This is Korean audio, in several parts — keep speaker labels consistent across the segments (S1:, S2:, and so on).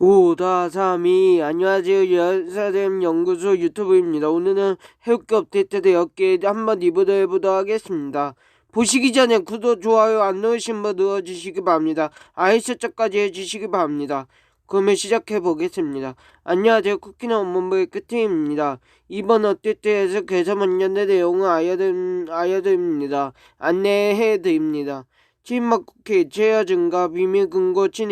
S1: 오다삼이 안녕하세요 여사쌤 연구소 유튜브입니다. 오늘은 해웃기 업데이트 되었기에 한번 리뷰를 해보도록 하겠습니다. 보시기 전에 구독, 좋아요 안 누르신 분 눌러주시기 바랍니다. 아이 설정까지 해주시기 바랍니다. 그러면 시작해 보겠습니다. 안녕하세요 쿠키는 업무부의 끝입니다. 이번 업데이트에서 개선 원년의 내용을 알려드, 알려드립니다. 안내해 드립니다. 치맛 쿠키, 제어 증가, 비밀 금고 중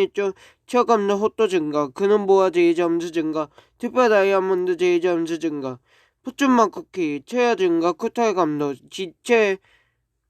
S1: 체감도 호또 증가, 그는 보아 제이 점수 증가, 특별 다이아몬드 제이 점수 증가, 푸춘맛 쿠키, 체어 증가, 쿠타의 감도, 지체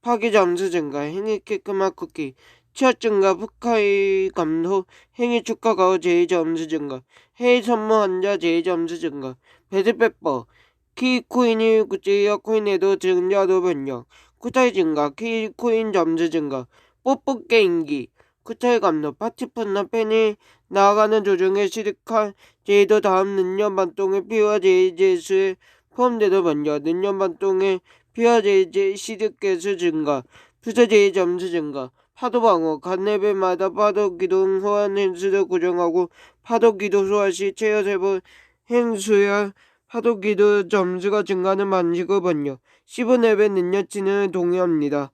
S1: 파기 점수 증가, 행위 깨끗맛 쿠키, 체어 증가, 푸카의 감도, 행위 축하 가오 제이 점수 증가, 해외 선물 환자 제이 점수 증가, 배드페퍼, 키코인이 구제이어 코인에도 증자도 변경, 쿠타의 증가, 키코인 점수 증가, 뽀뽀 게임기, 쿠타의 감독, 파티펀너 팬이 나아가는 조정에 시득한 제이도 다음 능력 반동의 피와 제이제수의 포함되도 먼저 능력 반동의 피와 제이제 시득 개수 증가, 부서 제이 점수 증가, 파도 방어, 간 레벨마다 파도 기동 소환 횟수를 고정하고 파도 기도 소환 시 체어 세번 횟수야 파도 기도 점수가 증가하는 방식을 번역, 15레벨 능력치는 동의합니다.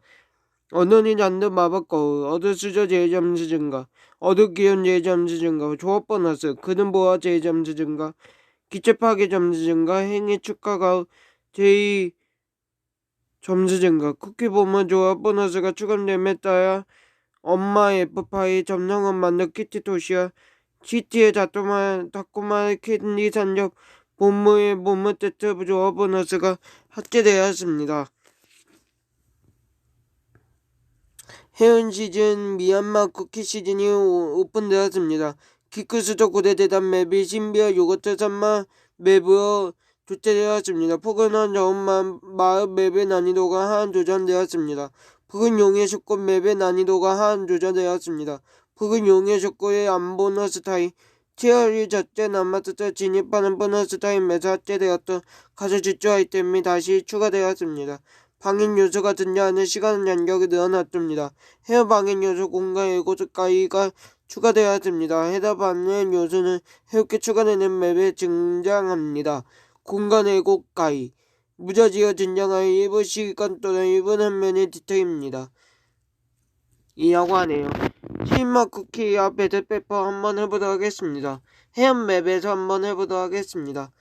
S1: 언론이 잔뜩 마법 거울, 어두 수저 제점수 증가, 어두 기운 제점수 증가, 조합 보너스, 그는 보아 제점수 증가, 기체 파괴 점수 증가, 행위 축하가 제이 점수 증가, 쿠키 보면 조합 보너스가 추가됨에 따라 엄마 F파이 점성은 만든 키티 도시와 GT의 다꾸마 다꾸마 캔디 산적 본무의 본무 테트 조합 보너스가 삭제되었습니다. 해운 시즌 미얀마 쿠키 시즌이 오- 오픈되었습니다. 키크스도 고대 대단 맵이 신비와 요거트 산마 맵으로 교체되었습니다. 포근한 저음만 마을 맵의 난이도가 하한 조정되었습니다. 붉은 용의 슈꽃 맵의 난이도가 하한 조정되었습니다. 붉은 용의 슈꽃의 안 보너스 타임 치어리 자체 남아스터 진입하는 보너스 타임에서 삭제되었던 가서 지주 아이템이 다시 추가되었습니다. 방인 요소가 등장하는 시간 간격이 늘어났습니다. 헤어 방인 요소 공간 일곱가이가 추가되었습니다. 해답하는 요소는 해롭게 추가되는 맵에 등장합니다. 공간 일곱가이 무저지어 등장하여 1분 시간 또는 1분 한 면의 디테일입니다. 이라고 하네요. 힐마 쿠키와 배드페퍼 한번 해보도록 하겠습니다. 해안 맵에서 한번 해보도록 하겠습니다.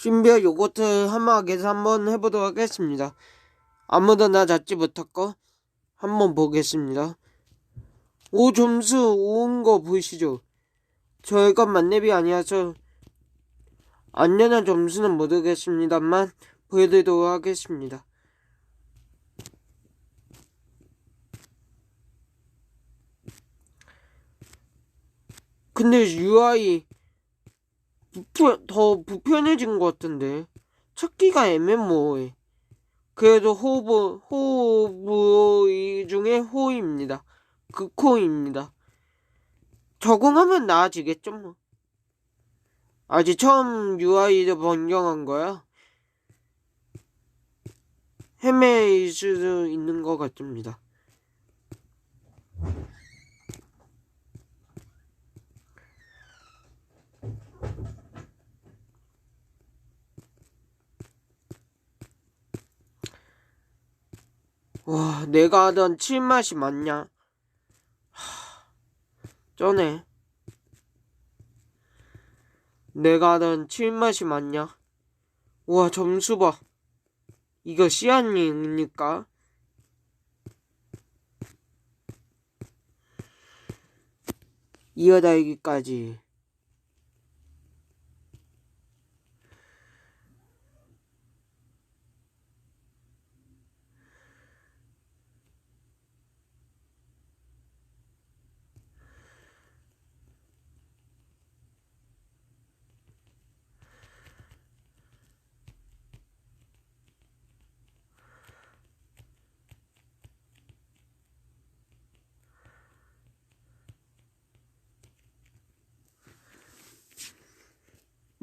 S1: 신비한 요거트 하마에서 한번 해보도록 하겠습니다. 아무도 나 잡지 못했고 한번 보겠습니다. 오 점수 온거 보이시죠? 저희가 만렙이 아니어서 안전한 점수는 모르겠습니다만 보여드리도록 하겠습니다. 근데 UI 부표, 더 불편해진 것 같은데 찾기가 애매모호해. 그래도 호브 호브 중에 호입니다. 극호입니다. 적응하면 나아지겠죠 뭐. 아직 처음 UI를 변경한 거야. 헤매일 수도 있는 것 같습니다. 와, 내가 하던 칠맛이 맞냐? 하, 쩌네. 내가 하던 칠맛이 맞냐? 우와, 점수 봐. 이거 시안님입니까? 이어달기까지.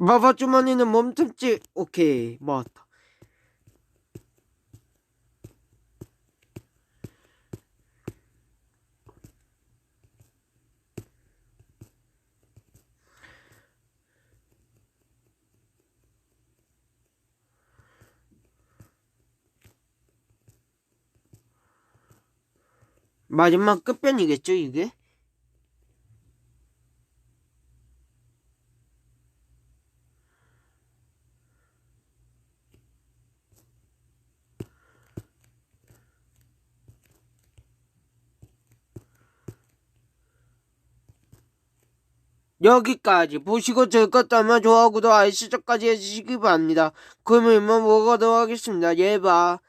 S1: 마법 주머니는 멈춤지 오케이 모았다 마지막 끝변이겠죠 이게? 여기까지 보시고 즐겁다면 좋아하고 도 아시죠까지 해주시기 바랍니다. 그러면 이만 먹어도록 하겠습니다. 예바.